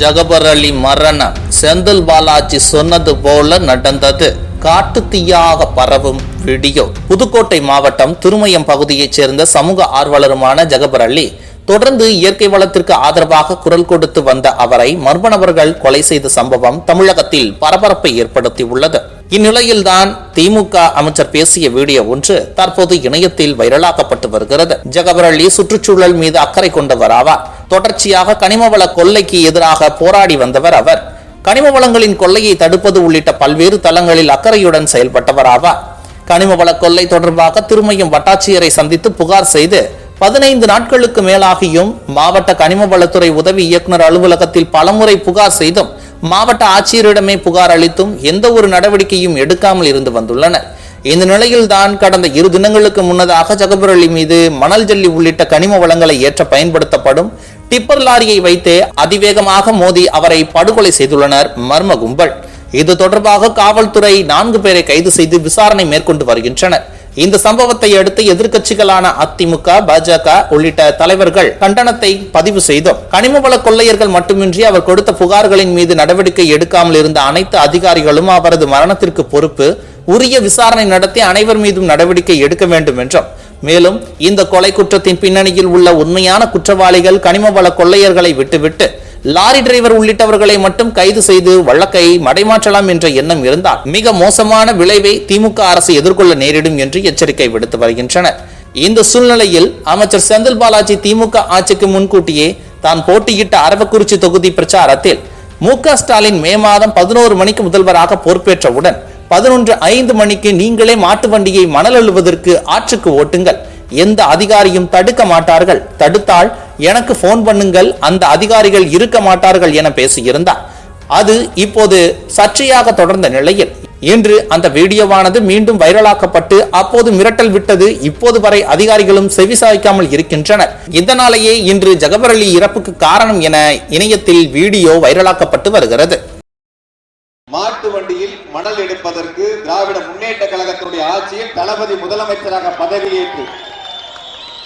ஜகபர் அலி மரணம் செந்தில் பாலாஜி சொன்னது போல நடந்தது. காட்டு தீயாக பரவும் வீடியோ. புதுக்கோட்டை மாவட்டம் திருமயம் பகுதியைச் சேர்ந்த சமூக ஆர்வலருமான ஜகபர் அலி தொடர்ந்து இயற்கை வளத்திற்கு ஆதரவாக குரல் கொடுத்து வந்த அவரை மர்ம நபர்கள் கொலை செய்த சம்பவம் தமிழகத்தில் பரபரப்பை ஏற்படுத்தியுள்ளது. இந்நிலையில்தான் திமுக அமைச்சர் பேசிய வீடியோ ஒன்று தற்போது இணையத்தில் வைரலாக்கப்பட்டு வருகிறது. ஜகபர் சுற்றுச்சூழல் மீது அக்கறை கொண்டவர் ஆவார். தொடர்ச்சியாக கனிமவள கொள்ளைக்கு எதிராக போராடி வந்தவர் அவர். கனிம வளங்களின் கொள்ளையை தடுப்பது உள்ளிட்ட பல்வேறு தளங்களில் அக்கறையுடன் செயல்பட்டவர் ஆவார். கனிம வள கொள்ளை தொடர்பாக திருமயம் வட்டாட்சியரை சந்தித்து புகார் செய்து பதினைந்து நாட்களுக்கு மேலாகியும் மாவட்ட கனிம வளத்துறை உதவி இயக்குநர் அலுவலகத்தில் பலமுறை புகார் செய்தும் மாவட்ட ஆட்சியரிடமே புகார் அளித்தும் எந்த ஒரு நடவடிக்கையும் எடுக்காமல் இருந்து வந்துள்ளனர். இந்த நிலையில்தான் கடந்த இரு தினங்களுக்கு முன்னதாக ஜகபர் அலி மீது மணல் ஜல்லி உள்ளிட்ட கனிம வளங்களை ஏற்ற பயன்படுத்தப்படும் டிப்பர் லாரியை வைத்து அதிவேகமாக மோதி அவரை படுகொலை செய்துள்ளனர் மர்ம கும்பல். இது தொடர்பாக காவல்துறை நான்கு பேரை கைது செய்து விசாரணை மேற்கொண்டு வருகின்றனர். இந்த சம்பவத்தை அடுத்து எதிர்க்கட்சிகளான அதிமுக பாஜக உள்ளிட்ட தலைவர்கள் கண்டனத்தை பதிவு செய்தோம். கனிமவள கொள்ளையர்கள் மட்டுமின்றி அவர் கொடுத்த புகார்களின் மீது நடவடிக்கை எடுக்காமல் இருந்த அனைத்து அதிகாரிகளும் அவரது மரணத்திற்கு பொறுப்பு உரிய விசாரணை நடத்தி அனைவர் மீதும் நடவடிக்கை எடுக்க வேண்டும் என்றும். மேலும் இந்த கொலை குற்றத்தின் பின்னணியில் உள்ள உண்மையான குற்றவாளிகள் கனிமவள கொள்ளையர்களை விட்டுவிட்டு லாரி டிரைவர் உள்ளிட்டவர்களை மட்டும் கைது செய்து வழக்கை மடைமாற்றலாம் என்ற எண்ணம் இருந்தால் மிக மோசமான விளைவை திமுக அரசு எதிர்கொள்ள நேரிடும் என்று எச்சரிக்கை விடுத்து வருகின்றனர். இந்த சூழ்நிலையில் அமைச்சர் செந்தில் பாலாஜி திமுக ஆட்சிக்கு முன்கூட்டியே தான் போட்டியிட்ட அரவக்குறிச்சி தொகுதி பிரச்சாரத்தில் மு ஸ்டாலின் மே மாதம் பதினோரு மணிக்கு முதல்வராக பொறுப்பேற்றவுடன் பதினொன்று ஐந்து மணிக்கு நீங்களே மாட்டு வண்டியை மணல் அழுவதற்கு ஆற்றுக்கு ஓட்டுங்கள். எந்த அதிகாரியும் தடுக்க மாட்டார்கள். தடுத்தால் எனக்கு போன் பண்ணுங்கள் அந்த அதிகாரிகள் இருக்க மாட்டார்கள் என பேசியிருந்தார். அது இப்போது சர்ச்சையாக தொடர்ந்த நிலையில். இன்று அந்த வீடியோவானது மீண்டும் வைரலாக்கப்பட்டு அப்போது மிரட்டல் விட்டது. இப்போது வரை அதிகாரிகளும் செவிசாய்க்காமல் இருக்கின்றனர். இதனாலேயே இன்று ஜகபர் அலி இறப்புக்கு காரணம் என இணையத்தில் வீடியோ வைரலாக்கப்பட்டு வருகிறது. மாட்டு வண்டியில் மணல் எடுப்பதற்கு திராவிட முன்னேற்ற கழகத்துடைய ஆட்சியில் தளபதி முதலமைச்சராக பதவியேற்று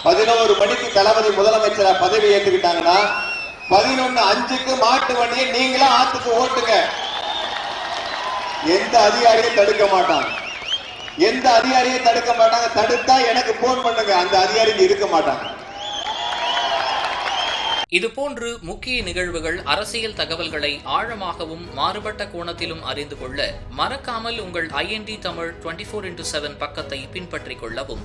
பதினோரு மணிக்கு தளபதி முதலமைச்சர் பதவி ஏற்றுக்கிட்டாங்கன்னா பதினொன்னு அஞ்சுக்கு மாட்டு வண்டியை நீங்களா ஆத்துக்கு ஓட்டுங்க. எந்த அதிகாரியும் தடுக்க மாட்டாங்க. எந்த அதிகாரியும் தடுக்க மாட்டாங்க. தடுத்தா எனக்கு போன் பண்ணுங்க. அந்த அதிகாரிங்க இருக்க மாட்டாங்க. இதுபோன்று முக்கிய நிகழ்வுகள் அரசியல் தகவல்களை ஆழமாகவும் மாறுபட்ட கோணத்திலும் அறிந்து கொள்ள மறக்காமல் உங்கள் IND Tamil twenty four into seven பக்கத்தை பின்பற்றிக் கொள்ளவும்.